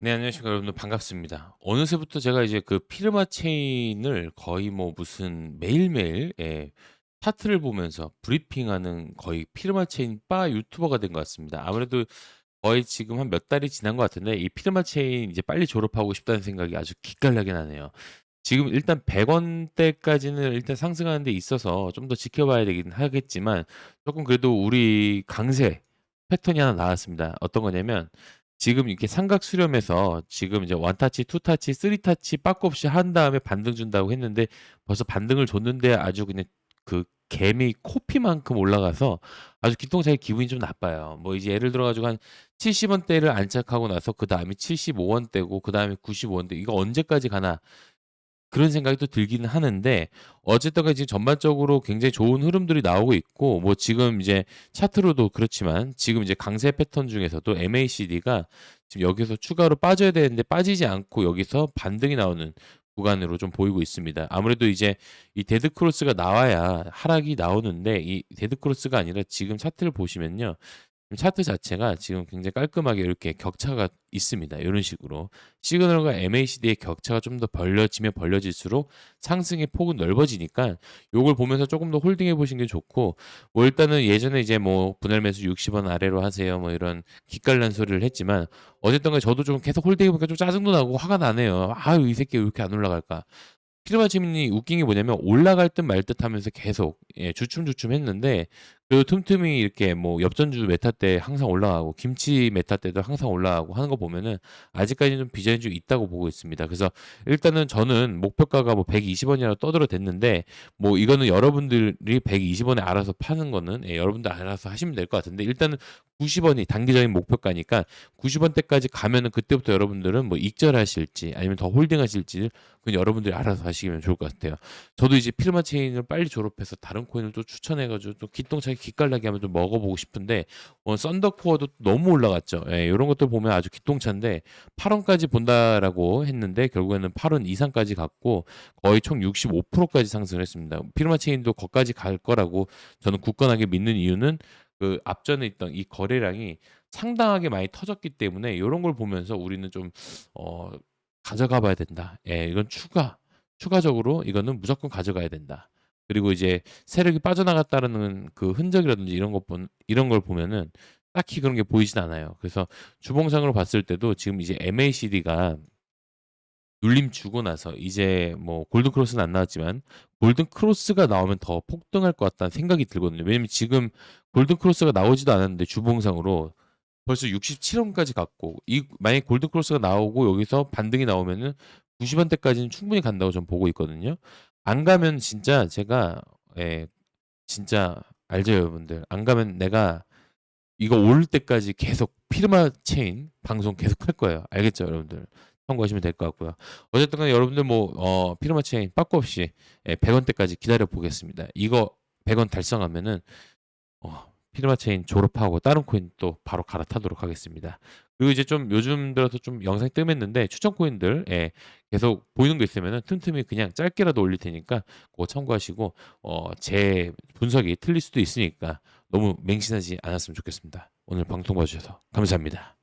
네 안녕하십니까 여러분들 반갑습니다. 어느새부터 제가 이제 그 피르마 체인을 거의 뭐 무슨 매일매일 예 차트를 보면서 브리핑하는 거의 피르마 체인 바 유튜버가 된 것 같습니다. 아무래도 거의 지금 한 몇 달이 지난 것 같은데 이 피르마 체인 이제 빨리 졸업하고 싶다는 생각이 아주 기깔나게 나네요. 지금 일단 100 원대까지는 일단 상승하는 데 있어서 좀 더 지켜봐야 되긴 하겠지만 쪼끔 그래도 우리 강세 패턴이 하나 나왔습니다. 어떤 거냐면 지금 이렇게 삼각 수렴에서 지금 이제 1 터치, 2 터치, 3 터치 빠꾸 없이 한 다음에 반등 준다고 했는데 벌써 반등을 줬는데 아주 그냥 그 개미 코피만큼 올라가서 아주 기똥차게 기분이 좀 나빠요. 뭐 이제 예를 들어 가지고 한 70 원대를 안착하고 나서 그다음에 75 원대고 그다음에 95 원대 '이거 언제까지 가나.' 그런 생각이 또 들기는 하는데 어쨌든 간에 지금 전반적으로 굉장히 좋은 흐름들이 나오고 있고 뭐 지금 이제 차트로도 그렇지만 지금 이제 강세 패턴 중에서도 MACD가 지금 여기서 추가로 빠져야 되는데 빠지지 않고 여기서 반등이 나오는 구간으로 좀 보이고 있습니다. 아무래도 이제 이 데드 크로스가 나와야 하락이 나오는데 이 데드 크로스가 아니라 지금 차트를 보시면요. 차트 자체가 지금 굉장히 깔끔하게 이렇게 격차가 있습니다. 요런 식으로. 시그널과 MACD의 격차가 좀 더 벌려지면 벌려질수록 상승의 폭은 넓어지니까 요걸 보면서 쪼금 더 홀딩해 보시는 게 좋고 뭐 일단은 예전에 이제 뭐 분할 매수 60원 아래로 하세요 뭐 이런 기깔난 소리를 했지만 어쨌든 간에 저도 좀 계속 홀딩해 보니까 좀 짜증도 나고 화가 나네요. '아유 이 새끼 왜 이렇게 안 올라갈까.' 피르마침이 웃긴 게 뭐냐면 올라갈 듯 말 듯 하면서 계속 예 주춤주춤 했는데 그래도 틈틈이 이렇게 뭐 엽전주 메타 때 항상 올라가고 김치 메타 때도 항상 올라가고 하는 거 보면은 아직까지는 좀 비전이 좀 있다고 보고 있습니다. 그래서 일단은 저는 목표가가 뭐 120 원이라고 떠들어댔는데 뭐 이거는 여러분들이 120 원에 알아서 파는 거는 예 여러분들 알아서 하시면 될 것 같은데 일단은 90 원이 단기적인 목표가니까 90 원대까지 가면은 그때부터 여러분들은 뭐 익절하실지 아니면 더 홀딩하실지 그건 여러분들이 알아서 하시면 좋을 것 같아요. 저도 이제 피르마 체인을 빨리 졸업해서 다른 코인을 또 추천해 가지고 또 기똥차게 기깔나게 한번 좀 먹어보고 싶은데 어 썬더코어도 너무 올라갔죠. 예 요런 것들 보면 아주 기똥차인데 8 원까지 본다라고 했는데 결국에는 8원 이상까지 갔고 거의 총 65% 까지 상승을 했습니다. 피르마 체인도 거기까지 갈 거라고 저는 굳건하게 믿는 이유는 그 앞전에 있던 이 거래량이 상당하게 많이 터졌기 때문에 요런 걸 보면서 우리는 좀 어 '가져가 봐야 된다.' 예 이건 추가 추가적으로 이거는 무조건 가져가야 된다. 그리고 이제 세력이 빠져나갔다는 그 흔적이라든지 이런 것 본 이런 걸 보면은 딱히 그런 게 보이진 않아요. 그래서 주봉상으로 봤을 때도 지금 이제 MACD가 눌림 주고 나서 이제 뭐 골든 크로스는 안 나왔지만 골든 크로스가 나오면 더 폭등할 것 같다는 생각이 들거든요. 왜냐면 지금 골든 크로스가 나오지도 않았는데 주봉상으로 벌써 67 원까지 갔고 이 만약에 골든 크로스가 나오고 여기서 반등이 나오면은 90 원대까지는 충분히 간다고 저는 보고 있거든요. 안 가면 진짜 제가 예 진짜 알죠 여러분들. 안 가면 내가 이거 올 때까지 계속 피르마 체인 방송 계속 할 거예요. 알겠죠 여러분들? 참고하시면 될 것 같고요. 어쨌든 간에 여러분들 뭐 어 피르마 체인 빠꾸 없이 예100 원 대까지 기다려 보겠습니다. 이거 100원 달성하면은 어 피르마 체인 졸업하고 다른 코인 또 바로 갈아타도록 하겠습니다. 그리고 이제 좀 요즘 들어서 좀 영상이 뜸했는데 추천 코인들 예 계속 보이는 거 있으면은 틈틈이 그냥 짧게라도 올릴 테니까 그거 참고하시고 어 제 분석이 틀릴 수도 있으니까 너무 맹신하지 않았으면 좋겠습니다. 오늘 방송 봐 주셔서 감사합니다.